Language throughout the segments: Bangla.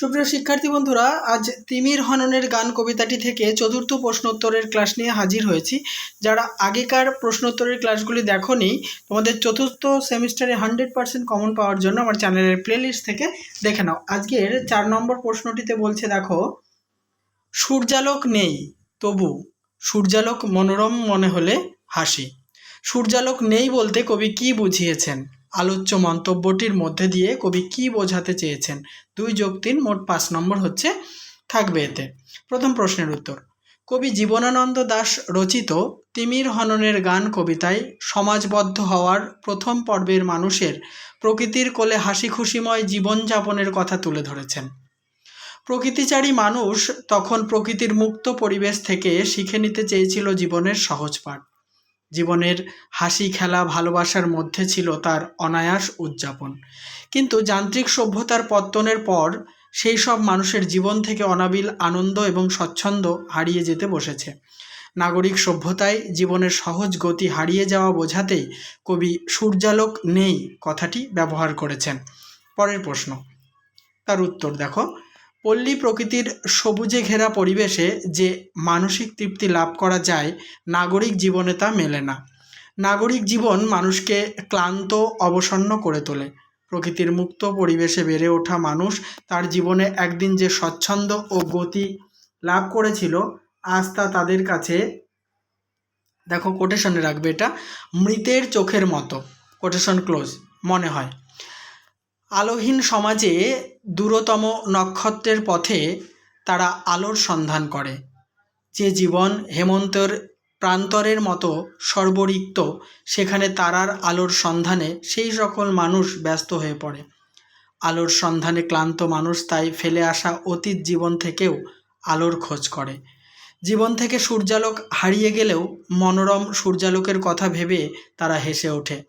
সুপ্রিয় শিক্ষার্থী বন্ধুরা, আজ তিমির হননের গান কবিতাটি থেকে চতুর্থ প্রশ্নোত্তরের ক্লাস নিয়ে হাজির হয়েছি। যারা আগেকার প্রশ্নোত্তরের ক্লাসগুলি দেখোনি, তোমাদের চতুর্থ সেমিস্টারে হান্ড্রেড পার্সেন্ট কমন পাওয়ার জন্য আমার চ্যানেলের প্লেলিস্ট থেকে দেখে নাও। আজকের চার নম্বর প্রশ্নটিতে বলছে, দেখো, সূর্যালোক নেই, তবু সূর্যালোক মনোরম মনে হলে হাসি। সূর্যালোক নেই বলতে কবি কি বুঝিয়েছেন? আলোচ্য মন্তব্যটির মধ্যে দিয়ে কবি কি বোঝাতে চেয়েছেন? দুই যোগ তিন মোট পাঁচ নম্বর হচ্ছে, থাকবে এতে। প্রথম প্রশ্নের উত্তর। কবি জীবনানন্দ দাশ রচিত তিমির হননের গান কবিতায় সমাজবদ্ধ হওয়ার প্রথম পর্বের মানুষের প্রকৃতির কোলে হাসি খুশিময় জীবনযাপনের কথা তুলে ধরেছেন। প্রকৃতিচারী মানুষ তখন প্রকৃতির মুক্ত পরিবেশ থেকে শিখে নিতে চেয়েছিল জীবনের সহজ পাঠ। জীবনের হাসি খেলা ভালোবাসার মধ্যে ছিল তার অনায়াস উদযাপন। কিন্তু যান্ত্রিক সভ্যতার পত্তনের পর সেই সব মানুষের জীবন থেকে অনাবিল আনন্দ এবং স্বচ্ছন্দ হারিয়ে যেতে বসেছে। নাগরিক সভ্যতায় জীবনের সহজ গতি হারিয়ে যাওয়া বোঝাতেই কবি সূর্যালোক নেই কথাটি ব্যবহার করেছেন। পরের প্রশ্ন। তার উত্তর দেখো। পল্লী প্রকৃতির সবুজে ঘেরা পরিবেশে যে মানসিক তৃপ্তি লাভ করা যায়, নাগরিক জীবনে তা মেলে না। নাগরিক জীবন মানুষকে ক্লান্ত, অবসন্ন করে তোলে। প্রকৃতির মুক্ত পরিবেশে বেড়ে ওঠা মানুষ তার জীবনে একদিন যে স্বচ্ছন্দ ও গতি লাভ করেছিল, আজ তা তাদের কাছে দেখো কোটেশনে রাখবে এটা, মৃতের চোখের মতো। কোটেশন ক্লোজ মনে হয়। আলোহীন সমাজে দূরতম নক্ষত্রের পথে তারা আলোর সন্ধান করে। যে জীবন হেমন্তের প্রান্তরের মতো সর্বরিক্ত, সেখানে তারার আলোর সন্ধানে সেই সকল মানুষ ব্যস্ত হয়ে পড়ে। আলোর সন্ধানে ক্লান্ত মানুষ তাই ফেলে আসা অতীত জীবন থেকেও আলোর খোঁজ করে। জীবন থেকে সূর্যালোক হারিয়ে গেলেও মনোরম সূর্যালোকের কথা ভেবে তারা হেসে ওঠে।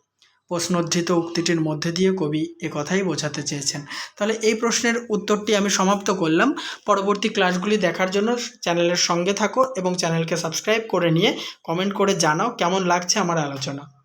প্রশ্নোদ্ধৃত উক্তিটির মধ্যে দিয়ে কবি কথাই বোঝাতে চেয়েছেন। তাহলে এই প্রশ্নের উত্তরটি আমি সমাপ্ত করলাম। পরবর্তী ক্লাসগুলি দেখার জন্য চ্যানেলের সঙ্গে থাকো এবং চ্যানেলকে সাবস্ক্রাইব করে নিয়ে কমেন্ট করে জানাও কেমন লাগছে আমার আলোচনা।